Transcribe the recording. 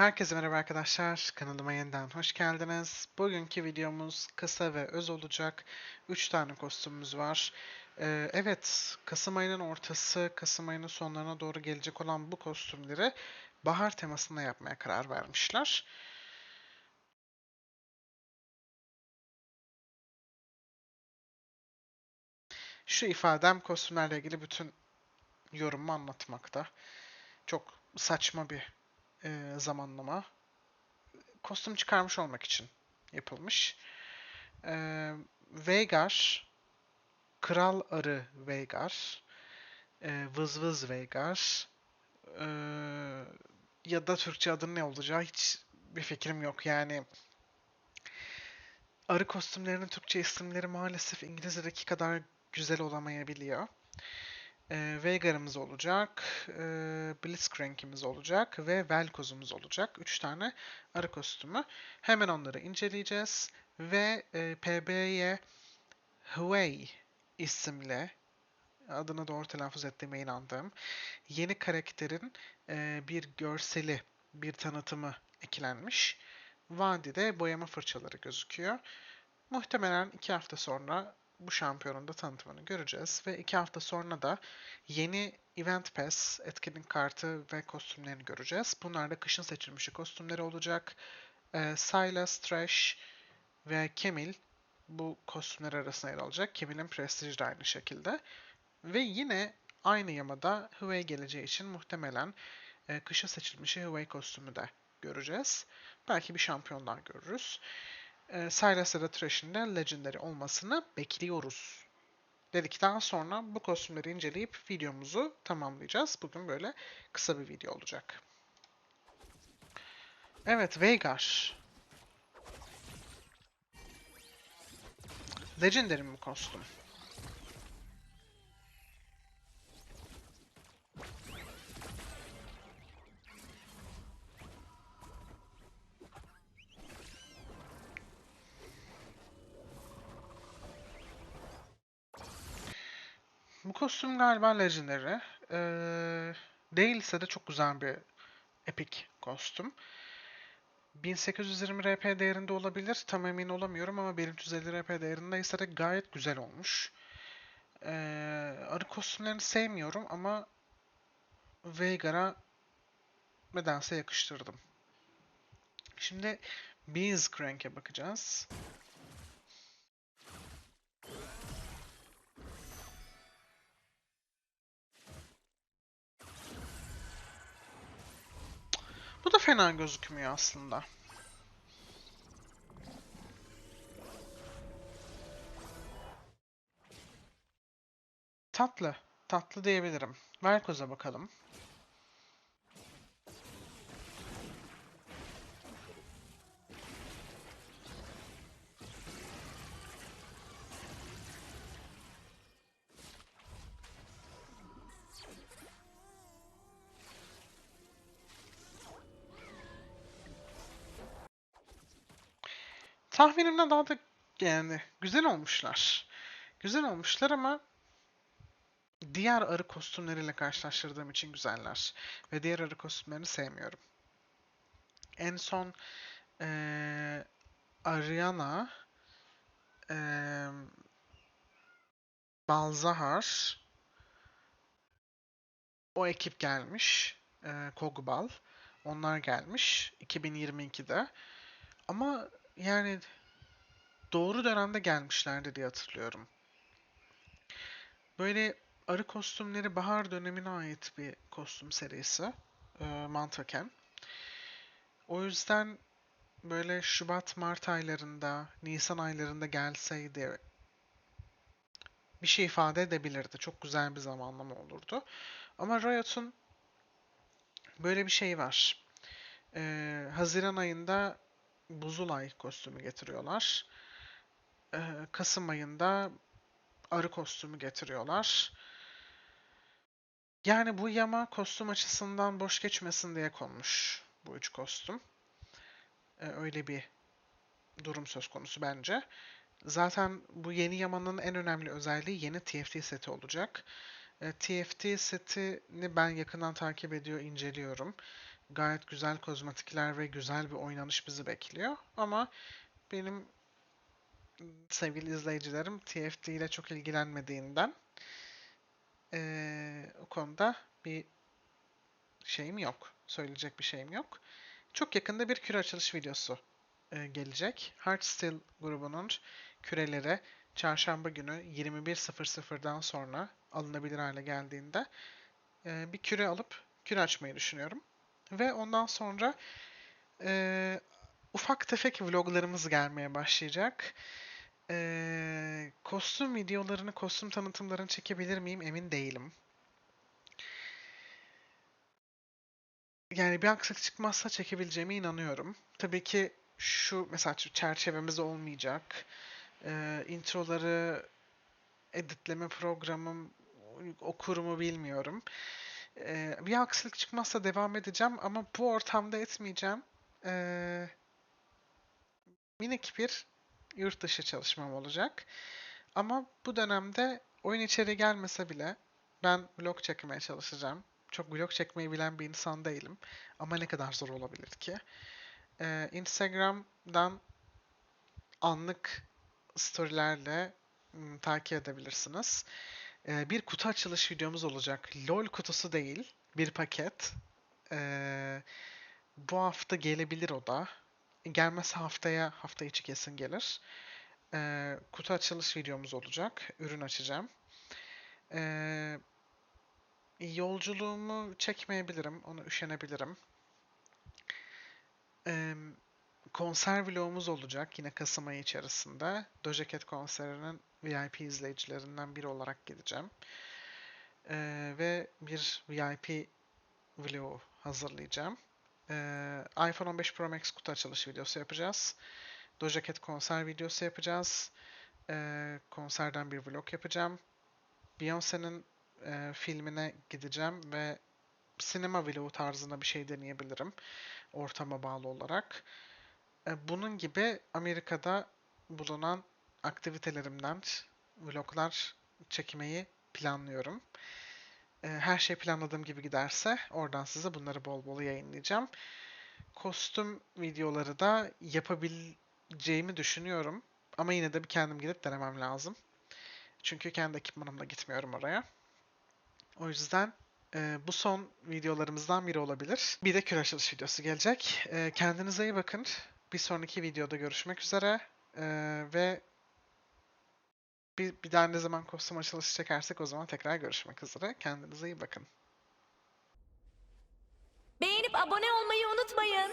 Herkese merhaba arkadaşlar. Kanalıma yeniden hoş geldiniz. Bugünkü videomuz kısa ve öz olacak. 3 tane kostümümüz var. Ee, evet, Kasım ayının ortası, Kasım ayının sonlarına doğru gelecek olan bu kostümleri bahar temasında yapmaya karar vermişler. Şu ifadem kostümlerle ilgili bütün yorumumu anlatmakta. Çok saçma bir e, zamanlama kostüm çıkarmış olmak için yapılmış. Ee, Veigar, Kral Arı Veigar, e, Vız Vız Veigar e, ya da Türkçe adı ne olacağı hiç bir fikrim yok. Yani arı kostümlerinin Türkçe isimleri maalesef İngilizce'deki kadar güzel olamayabiliyor. E, Veigar'ımız olacak, e, Blitzcrank'imiz olacak ve Velkoz'umuz olacak. Üç tane arı kostümü. Hemen onları inceleyeceğiz ve e, PB'ye Huey isimli adını doğru telaffuz ettiğime inandığım yeni karakterin e, bir görseli, bir tanıtımı eklenmiş. Vadide boyama fırçaları gözüküyor. Muhtemelen iki hafta sonra bu şampiyonun da tanıtımını göreceğiz. Ve iki hafta sonra da yeni Event Pass, etkinlik kartı ve kostümlerini göreceğiz. Bunlar da kışın seçilmiş kostümleri olacak. Ee, Silas, Trash ve Kemil bu kostümler arasında yer alacak. Kemil'in Prestige de aynı şekilde. Ve yine aynı yamada Huey geleceği için muhtemelen e, kışa seçilmiş Huey kostümü de göreceğiz. Belki bir şampiyonlar görürüz e, Silas ya da Legendary olmasını bekliyoruz. Dedikten sonra bu kostümleri inceleyip videomuzu tamamlayacağız. Bugün böyle kısa bir video olacak. Evet, Veigar. Legendary mi kostüm? Kostüm galiba Legendary. Ee, değilse de çok güzel bir epic kostüm. 1820 RP değerinde olabilir. Tam emin olamıyorum ama 1350 RP değerinde ise de gayet güzel olmuş. Ee, arı kostümlerini sevmiyorum ama Veigar'a nedense yakıştırdım. Şimdi Beans Crank'e bakacağız. Fena gözükmüyor aslında. Tatlı. Tatlı diyebilirim. Velkoz'a bakalım. Tahminimden daha da yani güzel olmuşlar. Güzel olmuşlar ama diğer arı kostümleriyle karşılaştırdığım için güzeller. Ve diğer arı kostümlerini sevmiyorum. En son ee, Ariana ee, Balzahar o ekip gelmiş. E, Kogubal. Onlar gelmiş 2022'de. Ama yani doğru dönemde gelmişlerdi diye hatırlıyorum. Böyle arı kostümleri bahar dönemine ait bir kostüm serisi e, mantıken. O yüzden böyle Şubat, Mart aylarında, Nisan aylarında gelseydi bir şey ifade edebilirdi. Çok güzel bir zamanlama olurdu. Ama Riot'un böyle bir şey var. Ee, Haziran ayında Buzulay kostümü getiriyorlar. Ee, Kasım ayında arı kostümü getiriyorlar. Yani bu yama kostüm açısından boş geçmesin diye konmuş bu üç kostüm. Ee, öyle bir durum söz konusu bence. Zaten bu yeni yamanın en önemli özelliği yeni TFT seti olacak. TFT setini ben yakından takip ediyor, inceliyorum. Gayet güzel kozmetikler ve güzel bir oynanış bizi bekliyor. Ama benim sevgili izleyicilerim TFT ile çok ilgilenmediğinden eee, o konuda bir şeyim yok. Söyleyecek bir şeyim yok. Çok yakında bir küre açılış videosu e, gelecek. Heartsteel grubunun küreleri çarşamba günü 21.00'dan sonra alınabilir hale geldiğinde e, bir küre alıp küre açmayı düşünüyorum. Ve ondan sonra e, ufak tefek vloglarımız gelmeye başlayacak. E, kostüm videolarını, kostüm tanıtımlarını çekebilir miyim emin değilim. Yani bir aksilik çıkmazsa çekebileceğime inanıyorum. Tabii ki şu mesela çerçevemiz olmayacak. Ee, introları editleme programım okur mu bilmiyorum. Ee, bir aksilik çıkmazsa devam edeceğim ama bu ortamda etmeyeceğim. Ee, minik bir yurt dışı çalışmam olacak. Ama bu dönemde oyun içeri gelmese bile ben vlog çekmeye çalışacağım. Çok vlog çekmeyi bilen bir insan değilim. Ama ne kadar zor olabilir ki? Ee, Instagram'dan anlık storylerle m, takip edebilirsiniz. Ee, bir kutu açılış videomuz olacak. LOL kutusu değil, bir paket. Ee, bu hafta gelebilir o da. Gelmezse haftaya, hafta içi kesin gelir. Ee, kutu açılış videomuz olacak. Ürün açacağım. Yolculuğumu çekmeyebilirim. Ona üşenebilirim. Eee, konser vlogumuz olacak yine Kasım ayı içerisinde. Doja Cat konserinin VIP izleyicilerinden biri olarak gideceğim. Eee, ve bir VIP vlogu hazırlayacağım. Eee, iPhone 15 Pro Max kutu açılışı videosu yapacağız. Doja Cat konser videosu yapacağız. Eee, konserden bir vlog yapacağım. Beyoncé'nin e, filmine gideceğim ve sinema vlogu tarzında bir şey deneyebilirim ortama bağlı olarak. E, bunun gibi Amerika'da bulunan aktivitelerimden vloglar çekmeyi planlıyorum. E, her şey planladığım gibi giderse oradan size bunları bol bol yayınlayacağım. Kostüm videoları da yapabileceğimi düşünüyorum. Ama yine de bir kendim gidip denemem lazım. Çünkü kendi ekipmanımla gitmiyorum oraya. O yüzden e, bu son videolarımızdan biri olabilir. Bir de kür açılış videosu gelecek. E, kendinize iyi bakın. Bir sonraki videoda görüşmek üzere. E, ve bir, bir daha ne zaman kostüm açılışı çekersek o zaman tekrar görüşmek üzere. Kendinize iyi bakın. Beğenip abone olmayı unutmayın.